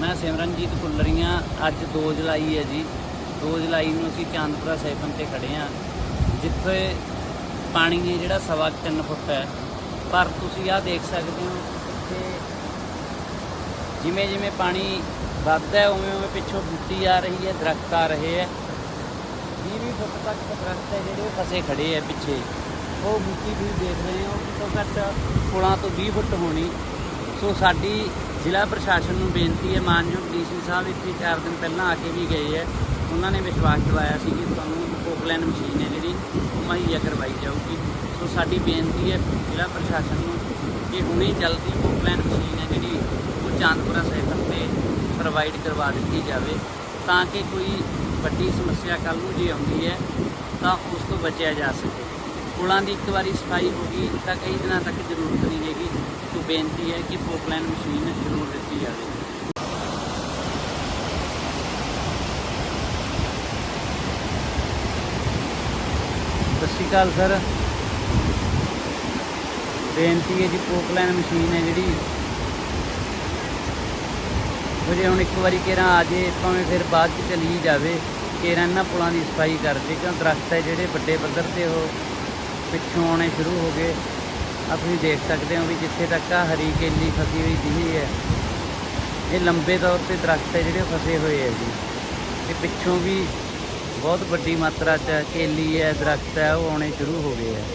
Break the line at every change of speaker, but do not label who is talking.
ਮੈਂ ਸਿਮਰਨਜੀਤ ਕੁੱਲਰੀਆਂ ਅੱਜ 2 ਜੁਲਾਈ ਹੈ ਜੀ। 2 ਜੁਲਾਈ ਨੂੰ ਅਸੀਂ ਚਾਂਦਪੁਰਾ ਸੈਫਨ ਤੇ ਖੜੇ ਹਾਂ, ਜਿੱਥੇ ਪਾਣੀ ਹੈ ਜਿਹੜਾ ਸਵਾ ਕੁ ਤਿੰਨ ਫੁੱਟ ਹੈ। ਪਰ ਤੁਸੀਂ ਆਹ ਦੇਖ ਸਕਦੇ ਹੋ ਕਿ ਜਿਵੇਂ ਜਿਵੇਂ ਪਾਣੀ ਵੱਧਦਾ ਉਵੇਂ ਉਵੇਂ ਪਿੱਛੋਂ ਬੂਟੀ ਆ ਰਹੀ ਹੈ, ਦਰਖਤ ਆ ਰਹੇ ਹੈ। 20 ਫੁੱਟ ਤੱਕ ਦਰਖਤ ਹੈ ਜਿਹੜੇ ਫਸੇ ਖੜੇ ਹੈ ਪਿੱਛੇ। ਉਹ ਬੂਟੀ ਤੁਸੀਂ ਦੇਖ ਰਹੇ ਹੋ ਘੱਟੋ ਘੱਟ ਪੁਲਾਂ ਤੋਂ 20 ਫੁੱਟ ਹੋਣੀ। ਸੋ ਸਾਡੀ ਜ਼ਿਲ੍ਹਾ ਪ੍ਰਸ਼ਾਸਨ ਨੂੰ ਬੇਨਤੀ ਹੈ, ਮਾਨਯੋਗ ਡੀਸੀ ਸਾਹਿਬ ਇੱਥੇ 4 ਦਿਨ ਪਹਿਲਾਂ ਆ ਕੇ ਵੀ ਗਏ ਹੈ। ਉਹਨਾਂ ਨੇ ਵਿਸ਼ਵਾਸ ਦਿਵਾਇਆ ਸੀ ਕਿ ਤੁਹਾਨੂੰ ਪੋਪਲੈਨ ਮਸ਼ੀਨ ਹੈ ਜਿਹੜੀ, ਉਹ ਮੁਹੱਈਆ ਕਰਵਾਈ ਜਾਊਗੀ। ਸੋ ਸਾਡੀ ਬੇਨਤੀ ਹੈ ਜ਼ਿਲ੍ਹਾ ਪ੍ਰਸ਼ਾਸਨ ਨੂੰ ਕਿ ਹੁਣੇ ਜਲਦੀ ਪੋਪਲੈਨ ਮਸ਼ੀਨ ਹੈ ਜਿਹੜੀ, ਉਹ ਚਾਂਦਪੁਰਾ ਸੈਕਟਰ ਤੇ ਪ੍ਰੋਵਾਈਡ ਕਰਵਾ ਦਿੱਤੀ ਜਾਵੇ। ਤਾਂ ਕਿ ਕੋਈ ਵੱਡੀ ਸਮੱਸਿਆ ਕੱਲ ਨੂੰ ਜੇ ਆਉਂਦੀ ਹੈ, ਤਾਂ ਉਸ ਤੋਂ ਬਚਿਆ ਜਾ ਸਕੇ। ਪੁਲਾਂ ਦੀ ਇੱਕ ਵਾਰੀ ਸਫ਼ਾਈ ਹੋ ਗਈ, ਤਾਂ ਕਈ ਦਿਨਾਂ ਤੱਕ ਜ਼ਰੂਰਤ ਨਹੀਂ ਹੈਗੀ। ਸੋ ਬੇਨਤੀ ਹੈ ਕਿ ਪੋਪਲੈਨ ਮਸ਼ੀਨ ਜ਼ਰੂਰ ਦਿੱਤੀ ਜਾਵੇ ਸਤਿ ਸ਼੍ਰੀ ਅਕਾਲ ਸਰ। ਬੇਨਤੀ ਹੈ ਜੀ ਪੋਪਲੈਨ ਮਸ਼ੀਨ ਹੈ ਜਿਹੜੀ। ਉਹ ਹੁਣ ਇੱਕ ਵਾਰੀ ਕੇਰਾਂ ਆ ਜੇ, ਭਾਵੇਂ ਫਿਰ ਬਾਅਦ ਚ ਚਲੀ ਜਾਵੇ, ਕੇਰਾਂ ਇਹਨਾਂ ਪੁਲਾਂ ਦੀ ਸਫ਼ਾਈ ਕਰ ਦੇ ਕਿਉਂ ਦਰਖਤ ਹੈ ਜਿਹੜੇ ਵੱਡੇ ਪੱਧਰ ਤੇ ਉਹ ਪਿੱਛੋਂ ਆਉਣੇ ਸ਼ੁਰੂ ਹੋ ਗਏ। ਆ ਤੁਸੀਂ ਦੇਖ ਸਕਦੇ ਹੋ ਵੀ ਜਿੱਥੇ ਤੱਕ ਆ ਹਰੀ ਕੇਲੀ ਫਸੀ ਹੋਈ ਦਿਖੀ ਹੈ। ਇਹ ਲੰਬੇ ਤੌਰ ਤੇ ਦਰਖਤ ਹੈ ਜਿਹੜੇ ਉਹ ਫਸੇ ਹੋਏ ਹੈ ਜੀ। ਤੇ ਪਿੱਛੋਂ ਵੀ ਬਹੁਤ ਵੱਡੀ ਮਾਤਰਾ 'ਚ ਕੇਲੀ ਹੈ ਦਰਖਤ ਹੈ ਉਹ ਆਉਣੇ ਸ਼ੁਰੂ ਹੋ ਗਏ ਹੈ।